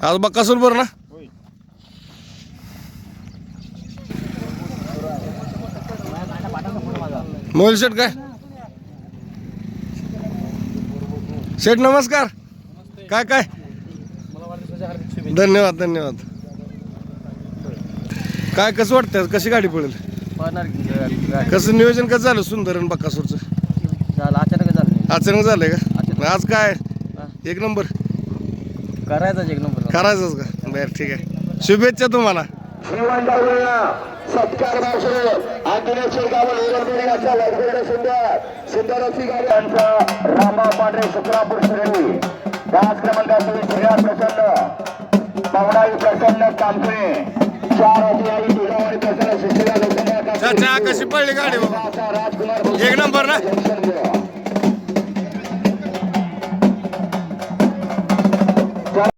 आज बक्कासूर बरं ना. मोबाईल शेट काय? शेठ नमस्कार. काय काय? धन्यवाद धन्यवाद. काय कसं वाटतं कशी गाडी पडेल? कसं नियोजन कसं झालं सुंदर आणि बक्कासूरचं? अचानक झालं. अचानक झालंय का. आज काय? एक नंबर. करायचाच एक नंबर. करायचंच का? बरं ठीक आहे. शुभेच्छा तुम्हाला. सत्कार रामा पांढरे शुक्रापूर शिर्डी पाच क्रमांकातील श्रीराज प्रसन्न पावडाई प्रसन्न कामकुळे चार अतिहारी दुधावाडी प्रसन्न सुशीला लोखंडा चाचा कशी पडली गाडी बाबा? राजकुमार एक नंबर ना?